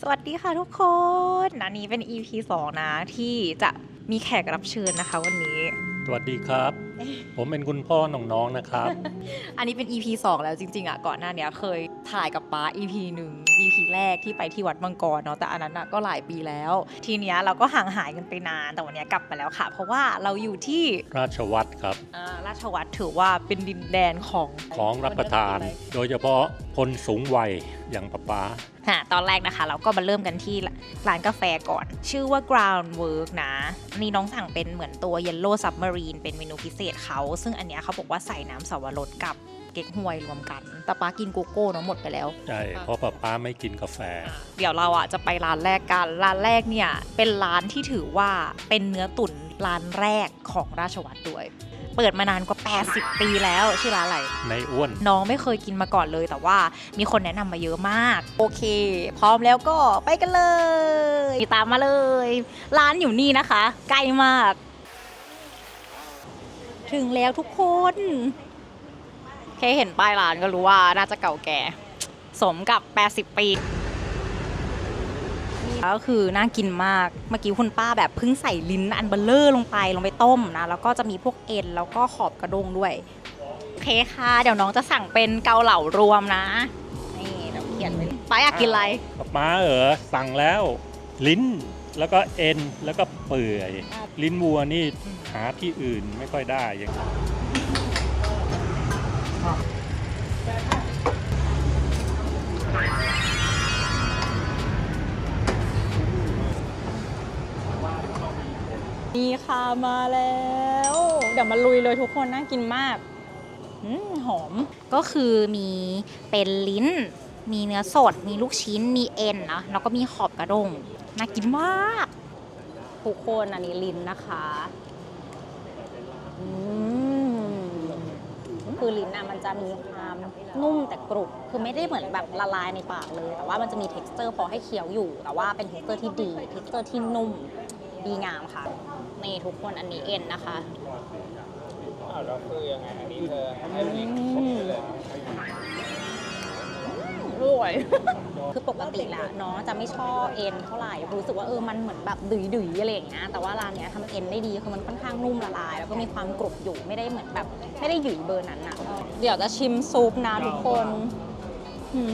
สวัสดีค่ะทุกคนอันนี้เป็น EP 2 นะที่จะมีแขกรับเชิญนะคะวันนี้ สวัสดีครับ ผมเป็นคุณพ่อน้องๆนะครับ อันนี้เป็น EP 2 แล้วจริงๆอะก่อนหน้าเนี้ยเคย ถ่ายกับป้า EP หนึ่ง EP แรกที่ไปที่วัดมังกรเนาะแต่อันนั้นอะก็หลายปีแล้ว ทีเนี้ยเราก็ห่างหายกันไปนานแต่วันเนี้ยกลับมาแล้วค่ะ เพราะว่าเราอยู่ที่ราชวัตรครับอ่าราชวัตรถือว่าเป็นดินแดนของของรับประทาน โดยเฉพาะคนสูงวัยอย่างป๊าป๊าอะตอนแรกนะคะ เราก็มาเริ่มกันที่ร้านกาแฟก่อน ชื่อว่า Ground Work นะ นี่น้องสั่งเป็นเหมือนตัว Yellow Submarine เป็นเมนูพิเศษเขา ซึ่งอันเนี้ยเขาบอกว่าใส่น้ำสวรสกับเก๊กฮวยรวมกัน แต่ป้ากินโกโก้เนาะหมดไปแล้ว ใช่ เพราะป๊าป๊าไม่กินกาแฟ เดี๋ยวเราอะจะไปร้านแรกกัน ร้านแรกเนี่ยเป็นร้านที่ถือว่าเป็นเนื้อตุ๋นร้านแรกของราชวัตรด้วย เปิดมานานกว่า 80 ปีแล้วชื่อร้านอะไรในอ้วน น้องไม่เคยกินมาก่อนเลย แต่ว่ามีคนแนะนำมาเยอะมาก โอเค พร้อมแล้วก็ไปกันเลยตามมาเลย ร้านอยู่นี่นะคะ ใกล้มาก ถึงแล้วทุกคน แค่เห็นป้ายร้านก็รู้ว่าน่าจะเก่าแก่ สมกับ 80 ปีก็คือน่ากินมาก เมื่อกี้คุณป้าแบบเพิ่งใส่ลิ้นอันเบลเลอร์ลงไปลงไปต้มนะ แล้วก็จะมีพวกเอ็นแล้วก็ขอบกระด้งด้วย โอเคค่ะ เดี๋ยวน้องจะสั่งเป็นเกาเหลารวมนะ นี่เดี๋ยวเขียนไว้ป้าอยากกินอะไรป๊าป๊าเออสั่งแล้ว ลิ้นแล้วก็เอ็นแล้วก็เปื่อย ลิ้นวัวนี่หาที่อื่นไม่ค่อยได้อย่าง นี่ค่ะมาแล้ว เดี๋ยวมาลุยเลยทุกคนน่ากินมากอมหอม ก็คือมีเป็นลิ้น มีเนื้อสด มีลูกชิ้น มีเอ็นนะแล้วก็มีขอบกระดง น่ากินมาก ทุกคนอันนี้ลิ้นนะคะ อืม คือลิ้นนะมันจะมีความนุ่มแต่กรุบคือไม่ได้เหมือนแบบละลายในปากเลย แต่ว่ามันจะมี t e x t อร์พอให้เคี้ยวอยู่ แต่ว่าเป็น t e x t อร์ที่ดี t e x t อร์ที่นุ่มดีงามค่ะนี่ทุกคนอันนี้เอ็นนะคะอ้าวแล้วคือยังไงอันนี้เธอให้อืลิงก์มเลยรวย คือปกติแหละเนาะจะไม่ชอบเอ็นเท่าไหร่รู้สึกว่าเออมันเหมือนแบบดุยดุยๆอะไรอย่างเงี้ยแต่ว่าร้านเนี้ยทำเอ็นได้ดีคือมันค่อนข้างนุ่มละลาย แล้วก็มีความกรุบอยู่ไม่ได้เหมือนแบบ ไม่ได้หยุ่ยเบอร์นั้นอะเดี๋ยวจะชิมซุปนะทุกคน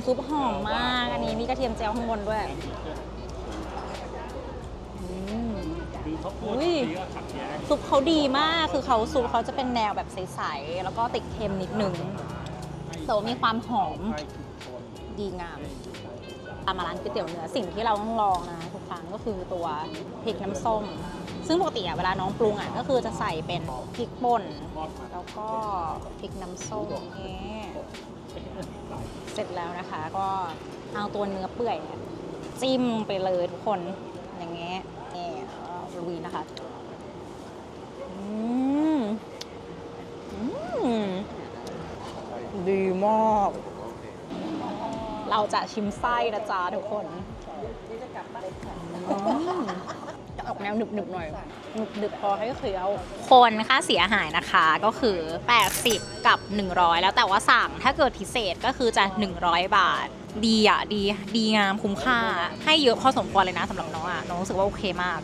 ซุปหอมมาก อันนี้มีกระเทียมเจียวข้างบนด้วยอืมอุ้ยซุปเขาดีมาก คือเขาซุปเขาจะเป็นแนวแบบใสๆ แล้วก็ติดเค็มนิดนึงแต่ว่ามีความหอมดีงาม ตามมาร้านก๋วยเตี๋ยวเนื้อสิ่งที่เราต้องลองนะทุกครั้งก็คือตัวพริกน้ำส้ม ซึ่งปกติอะเวลาน้องปรุงอะก็คือจะใส่เป็นพริกป่น แล้วก็พริกน้ำส้มนี่เสร็จแล้วนะคะ ก็เอาตัวเนื้อเปื่อยจิ้มไปเลยทุกคนอย่างเงี้ยนี่ลุยนะคะอืมอืมดีมาก เราจะชิมไส้นะจ๊ะทุกคนอืมจะออกแนวหนึบๆหน่อยหนึบๆพอให้เคี้ยว คนค่าเสียหายนะคะก็คือ 80 กับ 100 แล้วแต่ว่าสั่งถ้าเกิดพิเศษก็คือจะ 100 บาท ดีอะดีดีงามคุ้มค่า ให้เยอะพอสมควรเลยนะสำหรับน้องอะน้องรู้สึกว่าโอเคมาก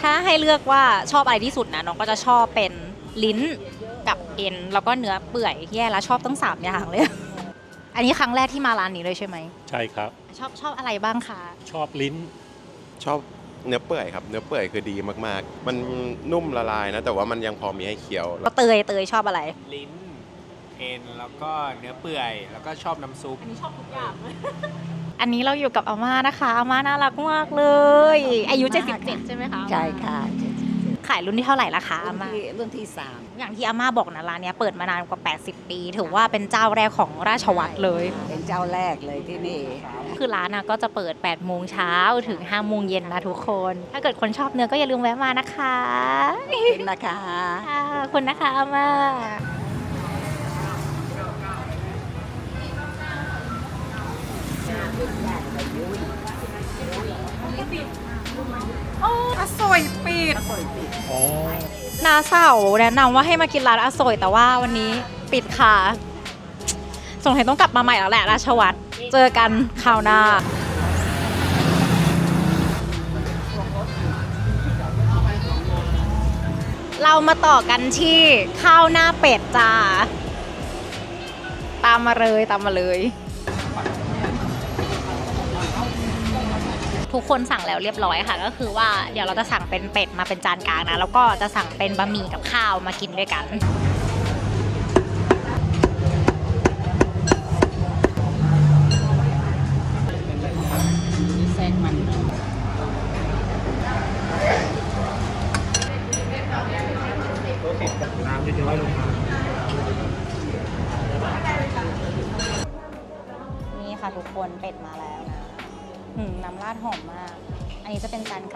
ถ้าให้เลือกว่าชอบอะไรที่สุดนะน้องก็จะชอบเป็นลิ้นกับเอ็นแล้วก็เนื้อเปื่อยแย่แล้วชอบตั้งสามอย่างเลย อันนี้ครั้งแรกที่มาร้านนี้เลยใช่ไหม ใช่ครับ ชอบชอบอะไรบ้างคะ ชอบลิ้น ชอบเนื้อเปื่อยครับ เนื้อเปื่อยคือดีมากๆ มันนุ่มละลายนะ แต่ว่ามันยังพอมีให้เคี้ยวก็เตยเตยชอบอะไร ลิ้นเอ็นแล้วก็เนื้อเปื่อย แล้วก็ชอบน้ำซุป อันนี้ชอบทุกอย่างอันนี้เราอยู่กับอาม่านะคะ อาม่าน่ารักมากเลย อายุ 77 ใช่ไหมคะ ใช่ค่ะ ขายรุ่นที่เท่าไหร่ละคะอาม่าที่รุ่นที่สามอย่างที่อาม่าบอกนะร้านเนี้ยเปิดมานานกว่า 80 ปี ถือว่าเป็นเจ้าแรกของราชวัตรเลย เป็นเจ้าแรกเลยที่นี่ คือร้านนะก็จะเปิด 8 โมงเช้าถึง 5 โมงเย็นนะทุกคน ถ้าเกิดคนชอบเนื้อก็อย่าลืมแวะมานะคะเป็นนะคะ ค่ะขอบคุณนะคะอาม่า โอ้อโศยปิดอ๋นาเสาแนะนำว่าให้มากินร้านอโศยแต่ว่าวันนี้ปิดค่ะสงสัยต้องกลับมาใหม่แล้วแหละราชวัตรเจอกันคราวหน้าเรามาต่อกันที่ข้าวหน้าเป็ดจ้า ตามมาเลยตามมาเลย ทุกคนสั่งแล้วเรียบร้อยค่ะ ก็คือว่าเดี๋ยวเราจะสั่งเป็นเป็ดมาเป็นจานกลางนะ แล้วก็จะสั่งเป็นบะหมี่กับข้าวมากินด้วยกัน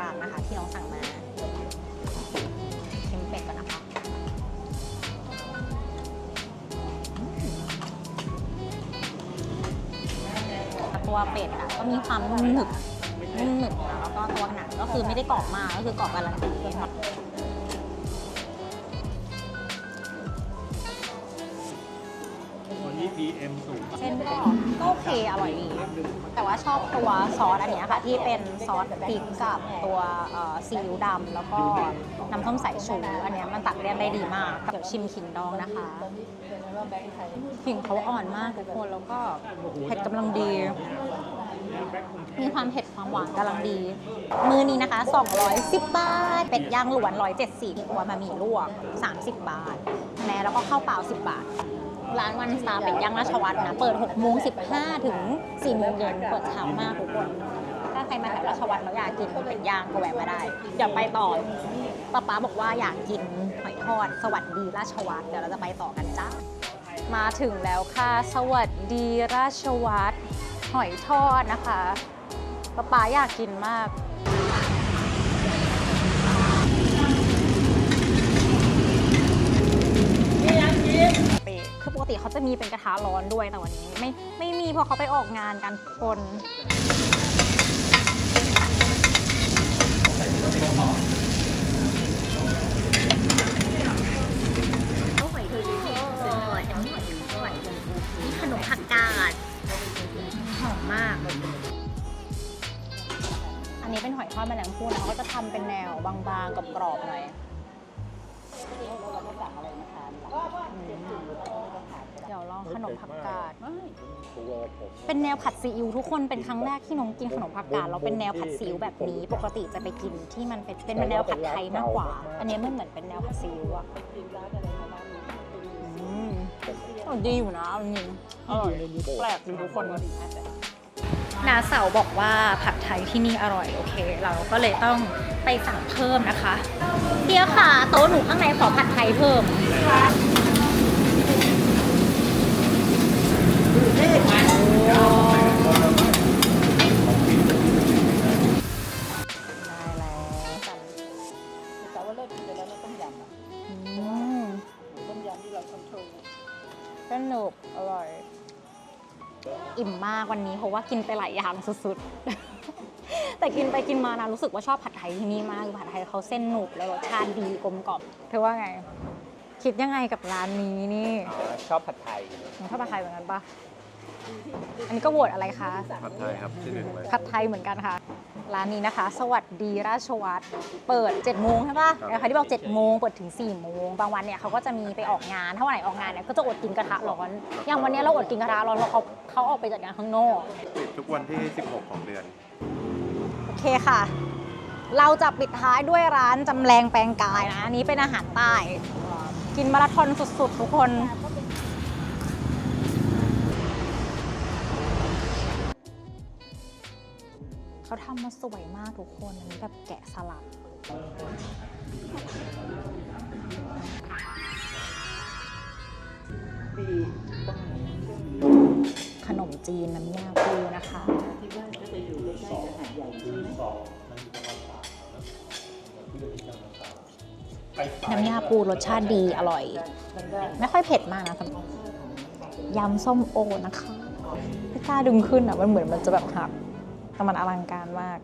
ากนะคะที่น้องสั่งมาชิมเป็ดก่อนนะคะตัวเป็ดอะก็มีความนุ่มหนึบนุ่มหนึบแล้วก็ตัวหนังก็คือไม่ได้กรอบมากก็คือกรอบกำลังดี PM สูงเส้นก็ก็โอเคอร่อยดี แต่ว่าชอบตัวซอสอันเนี้ยค่ะ ที่เป็นซอสพริกกับตัวเอ่อซีอิ๊วดำแล้วก็น้ำส้มสายชูอันเนี้ยมันตัดเลี่ยนได้ดีมาก เดี๋ยวชิมขิงดองนะคะขิงเขาอ่อนมากทุกคนแล้วก็เผ็ดกำลังดี มีความเผ็ดความหวานกำลังดี มือนี้นะคะ 210 บาท เป็ดย่างหลวน 170ตัวมามีลวก 30 บาท แม้แล้วก็ข้าวเปล่า 10 บาท ร้านวันสตาร์เป็ดย่างราชวัฒน์นะ เปิด6โมง15 ถึง4โมงเย็นเปิดเช้ามากทุกคน ถ้าใครมาแถวราชวัฒน์แล้วอยากกินเป็ดย่างก็แวะมาได้ เดี๋ยวไปต่อป้าป๊าบอกว่าอยากกินหอยทอด สวัสดีราชวัฒน์เดี๋ยวเราจะไปต่อกันจ้ามาถึงแล้วค่ะ สวัสดีราชวัฒน์หอยทอดนะคะป้าป๊าอยากกินมาก เปคือปก ติเขาจะมีเป็นกระทะร้อนด้วยแต่วันนี้ไม่ไม่มีเพราะเขาไปออกงานกันคน มผักกาดเป็นแนวผัดซีอิ๊วทุกคนเป็นครั้งแรกที่น้องกินขนมผักกาดแล้วเป็นแนวผัดซีอิ๊วแบบนี้ ปกติจะไปกินที่มันเป็นเป็นแนวผัดไทยมากกว่า อันนี้มันเหมือนเป็นแนวผัดซีอิ๊วอะอืมอร่อยดีอยู่นะเอาจริงๆอร่อยแปลกดีทุกคนนาเสาบอกว่าผัดไทยที่นี่อร่อยโอเค เราก็เลยต้องไปสั่งเพิ่มนะคะเฮียค่ะโต๊ะหนูข้างในขอผัดไทยเพิ่ม ได้ แล้วกันแต่ว่าเลิกกินไปแล้วนะต้มยำอะอืมต้มยำที่เราคอนโทรลสนุกอร่อย อิ่มมากวันนี้เพราะว่ากินไปหลายอย่างสุดๆ แต่กินไปกินมานะรู้สึกว่าชอบผัดไทยที่นี่มากคือผัดไทยเขาเส้นหนุบแล้วรสชาติดีกลมกล่อมเธอว่าไง คิดยังไงกับร้านนี้นี่ ชอบผัดไทยมึงชอบผัดไทยเหมือนกันปะ อันนี้ก็โหวตอะไรคะ ผัดไทยครับที่หนึ่งเลย ผัดไทยเหมือนกันค่ะ ร้านนี้นะคะ สวัสดีราชวัตรเปิด 7 โมงใช่ปะใครที่บอก7โมงเปิดถึง 4 โมง บางวันเนี่ยเขาก็จะมีไปออกงาน ถ้าวันไหนออกงานเนี่ยก็จะอดกินกระทะร้อน อย่างวันนี้เราอดกินกระทะร้อนเพราะเขาเขาออกไปจัดงานข้างนอก ปิดทุกวันที่ 16 ของเดือน โอเคค่ะ เราจะปิดท้ายด้วยร้านจำแรงแปลงกายนะ อันนี้เป็นอาหารใต้ กินมาราธอนสุดๆ ทุกคน เขาทำมาสวยมากทุกคนอันนี้แบบแกะสลักขนมจีนน้ำยาปูนะคะน้ำยาปูรสชาติดีอร่อย ไม่ค่อยเผ็ดมากนะสำหรับยำส้มโอนะคะไม่กล้าดึงขึ้นอะมันเหมือนมันจะแบบหัก แต่มันอลังการมาก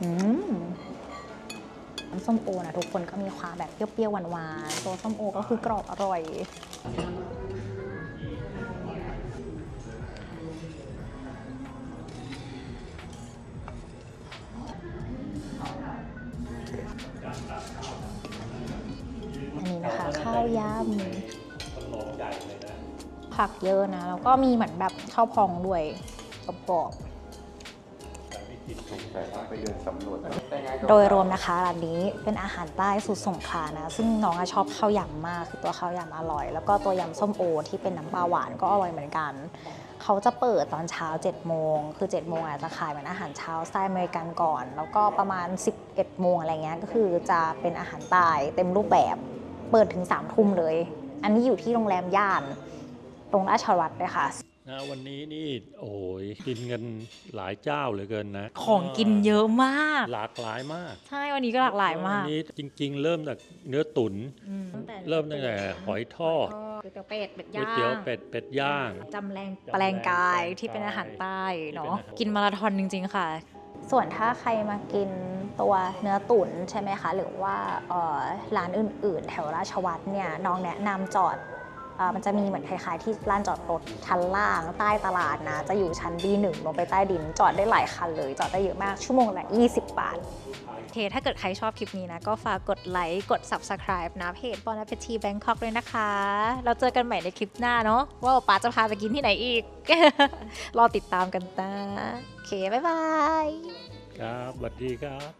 อืมน้ำส้มโอนะทุกคนก็มีความแบบเปรี้ยวๆหวานๆตัวส้มโอก็คือกรอบอร่อย อันนี้นะคะ ข้าวยำ ใหญ่เลยนะ ผักเยอะนะ แล้วก็มีเหมือนแบบข้าวพองด้วยกรอบแต่ไม่กินแต่ต้องไปเดินสำรวจๆโดยรวมนะคะร้านนี้เป็นอาหารใต้สูตรสงขลานะ ซึ่งน้องอะชอบข้าวยำมากคือตัวข้าวยำอร่อย แล้วก็ตัวยำส้มโอที่เป็นน้ำปลาหวานก็อร่อยเหมือนกัน เขาจะเปิดตอนเช้า7โมงคือ7โมงอาจจะขายเหมือนอาหารเช้าสไตล์อเมริกันก่อน แล้วก็ประมาณ 11โมงอะไรเงี้ยก็คือจะเป็นอาหารใต้เต็มรูปแบบ เปิดถึง3ทุ่มเลย อันนี้อยู่ที่โรงแรมย่าน ตรงราชวัตรเลยค่ะ นะวันนี้นี่โอ้ยกินกันหลายเจ้าเหลือเกินนะของกินเยอะมาก หลากหลายมากใช่วันนี้ก็หลากหลายมากวันนี้จริง ๆ เริ่มจากเนื้อตุ๋นอืมตั้งแต่เริ่มตั้งแต่หอยทอดก๋วยเตี๋ยวเป็ดเป็ดก๋วยย่างเตี๋ยวเป็ดเป็ดย่าง จำแรงแปลงกายที่เป็นอาหารใต้เนาะที่เป็นอาหารกินมาราธอนจริง ๆ ค่ะ ส่วนถ้าใครมากินตัวเนื้อตุ๋นใช่ไหมคะ หรือว่าร้านอื่นๆ แถวราชวัตรเนี่ยน้องแนะนำจอด มันจะมีเหมือนคล้ายๆที่ลานจอดรถชั้นล่างใต้ตลาดนะ จะอยู่ชั้น B1 ลงไปใต้ดิน จอดได้หลายคันเลย จอดได้เยอะมากชั่วโมงละ 20 บาทโอเค ถ้าเกิดใครชอบคลิปนี้นะ ก็ฝากกดไลค์กด Subscribe นะเพจ Bon Appetit Bangkok ด้วยนะคะ เราเจอกันใหม่ในคลิปหน้าเนาะว่าป๊าจะพาไปกินที่ไหนอีก รอติดตามกันนะโอเค บ๊ายบาย ครับสวัสดีครับ